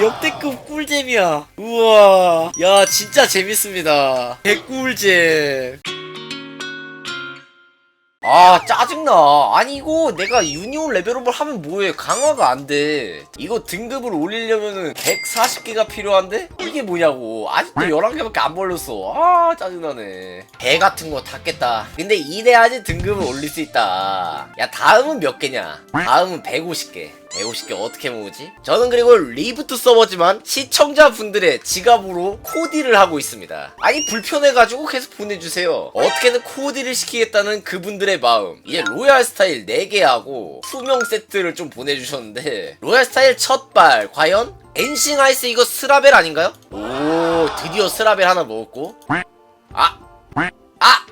역대급 꿀잼이야. 우와. 야 진짜 재밌습니다. 개꿀잼. 아 짜증나. 아니 이거 내가 유니온 레벨업을 하면 뭐해? 강화가 안돼. 이거 등급을 올리려면은 140개가 필요한데? 이게 뭐냐고. 아직도 11개밖에 안 벌렸어. 아 짜증나네. 배 같은 거 탔겠다. 근데 이래야지 등급을 올릴 수 있다. 야 다음은 몇 개냐? 다음은 150개 150개 어떻게 모으지? 저는 그리고 리부트 서버지만 시청자분들의 지갑으로 코디를 하고 있습니다. 아니 불편해가지고 계속 보내주세요. 어떻게든 코디를 시키겠다는 그분들의 마음. 이제 로얄 스타일 4개 하고 투명 세트를 좀 보내주셨는데 로얄 스타일 첫 발 과연? 엔싱 아이스 이거 스라벨 아닌가요? 오 드디어 스라벨 하나 먹었고 아! 아! 아!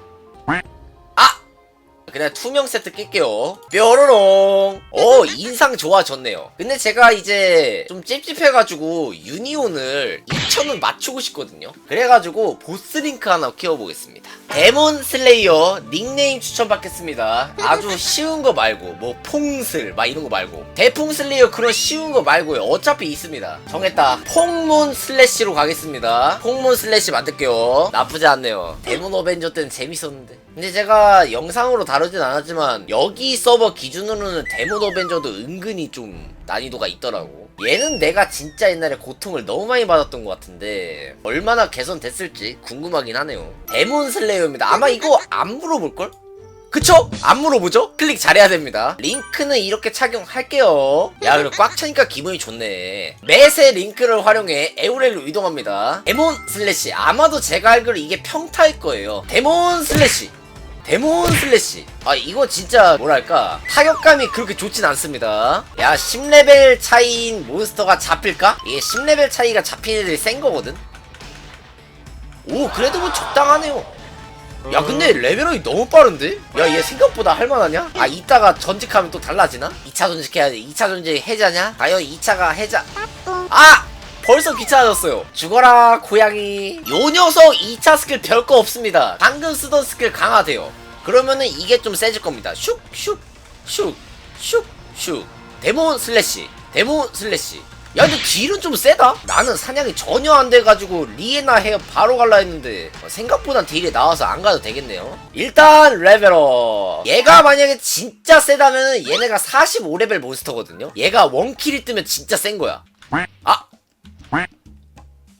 그냥 투명 세트 낄게요. 뾰로롱. 오, 인상 좋아졌네요. 근데 제가 이제 좀 찝찝해가지고 유니온을 2,000은 맞추고 싶거든요. 그래가지고 보스링크 하나 키워보겠습니다. 데몬 슬레이어 닉네임 추천 받겠습니다. 아주 쉬운 거 말고, 뭐, 퐁슬, 막 이런 거 말고. 대풍 슬레이어 그런 쉬운 거 말고요. 어차피 있습니다. 정했다. 퐁몬 슬래시로 가겠습니다. 퐁몬 슬래시 만들게요. 나쁘지 않네요. 데몬 어벤져 때는 재밌었는데. 근데 제가 영상으로 다루진 않았지만 여기 서버 기준으로는 데몬 어벤져도 은근히 좀 난이도가 있더라고 얘는 내가 진짜 옛날에 고통을 너무 많이 받았던 것 같은데 얼마나 개선됐을지 궁금하긴 하네요 데몬 슬레이어입니다 아마 이거 안 물어볼걸? 그쵸? 안 물어보죠? 클릭 잘해야 됩니다. 링크는 이렇게 착용할게요. 야, 그리고 꽉 차니까 기분이 좋네. 매세 링크를 활용해 에우렐로 이동합니다. 데몬 슬래시. 아마도 제가 알기로 이게 평타일 거예요. 데몬 슬래시. 데몬 슬래시. 아, 이거 진짜 뭐랄까. 타격감이 그렇게 좋진 않습니다. 야, 10레벨 차이인 몬스터가 잡힐까? 이게 10레벨 차이가 잡히는 애들이 센 거거든? 오, 그래도 뭐 적당하네요. 야 근데 레벨업이 너무 빠른데? 야 얘 생각보다 할만하냐? 아 이따가 전직하면 또 달라지나? 2차 전직해야 돼 2차 전직 해자냐? 과연 2차가 해자 아! 벌써 귀찮아졌어요. 죽어라 고양이. 요 녀석 2차 스킬 별거 없습니다. 방금 쓰던 스킬 강화돼요. 그러면은 이게 좀 세질 겁니다. 슉 슉 슉 슉 슉. 데몬 슬래시 데몬 슬래시. 야 근데 딜은 좀 세다? 나는 사냥이 전혀 안 돼가지고 리에나 헤어 바로 갈라 했는데 어, 생각보단 딜이 나와서 안 가도 되겠네요. 일단 레벨업. 얘가 만약에 진짜 세다면 얘네가 45레벨 몬스터거든요. 얘가 원킬이 뜨면 진짜 센 거야. 아!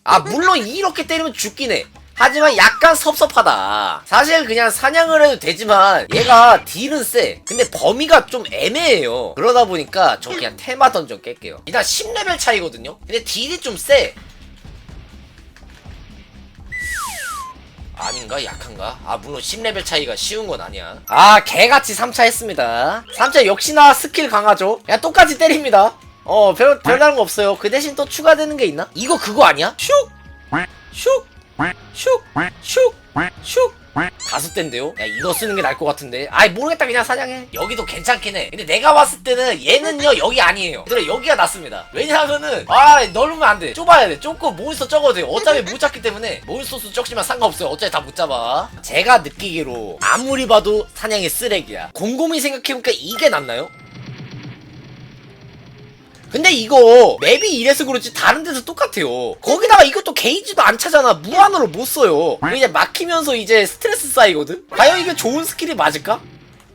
아 물론 이렇게 때리면 죽긴 해 하지만 약간 섭섭하다. 사실 그냥 사냥을 해도 되지만 얘가 딜은 세. 근데 범위가 좀 애매해요. 그러다 보니까 저 그냥 테마 던전 깰게요. 일단 10레벨 차이거든요. 근데 딜이 좀 세. 아닌가? 약한가? 아 물론 10레벨 차이가 쉬운 건 아니야 아 개같이 3차 했습니다 3차 역시나 스킬 강하죠 그냥 똑같이 때립니다 어 별, 별다른 거 없어요 그 대신 또 추가되는 게 있나? 이거 그거 아니야? 슉! 슉! 슉! 슉! 슉! 다섯 대인데요? 야 이거 쓰는 게 나을 것 같은데 아이 모르겠다 그냥 사냥해 여기도 괜찮긴 해 근데 내가 봤을 때는 얘는요 여기 아니에요 얘들아 여기가 낫습니다 왜냐하면은 아 넓으면 안 돼 좁아야 돼 좁고 몬스터 적어도 돼요 어차피 못 잡기 때문에 몬스터 수 적지만 상관없어요 어차피 다 못 잡아 제가 느끼기로 아무리 봐도 사냥이 쓰레기야 곰곰이 생각해보니까 이게 낫나요? 근데 이거 맵이 이래서 그렇지 다른 데서 똑같아요. 거기다가 이것도 게이지도 안 차잖아. 무한으로 못 써요. 그냥 막히면서 이제 스트레스 쌓이거든? 과연 이게 좋은 스킬이 맞을까?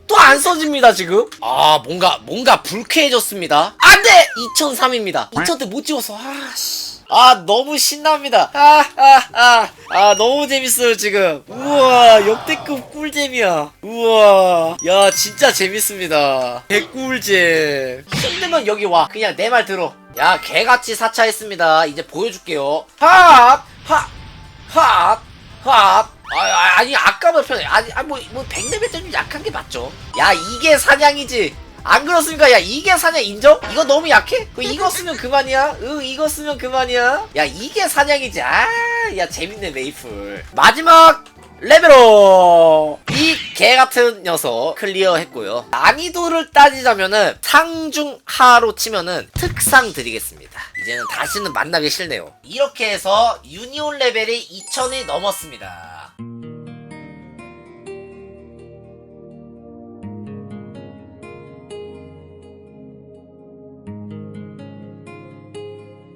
또 안 써집니다 지금. 아 뭔가 뭔가 불쾌해졌습니다. 안돼! 2003입니다. 2000대 못 찍었어. 아씨 아 너무 신납니다. 아아 아. 아, 너무 재밌어요 지금. 우와 역대급 꿀잼이야. 우와. 야 진짜 재밌습니다. 개꿀잼. 힘들면 여기 와. 그냥 내 말 들어. 야 개같이 사차했습니다. 이제 보여줄게요. 핫 핫 핫 핫 아, 아, 아니 아까보다 편해. 아니 아, 뭐, 뭐 100레벨 좀 약한 게 맞죠? 야 이게 사냥이지 안 그렇습니까? 야 이게 사냥 인정? 이거 너무 약해? 그 이거 쓰면 그만이야? 응 이거 쓰면 그만이야? 야 이게 사냥이지 아야 재밌네 메이플 마지막 레벨업 이 개같은 녀석 클리어 했고요 난이도를 따지자면은 상중하로 치면은 특상 드리겠습니다 이제는 다시는 만나기 싫네요 이렇게 해서 유니온 레벨이 2000이 넘었습니다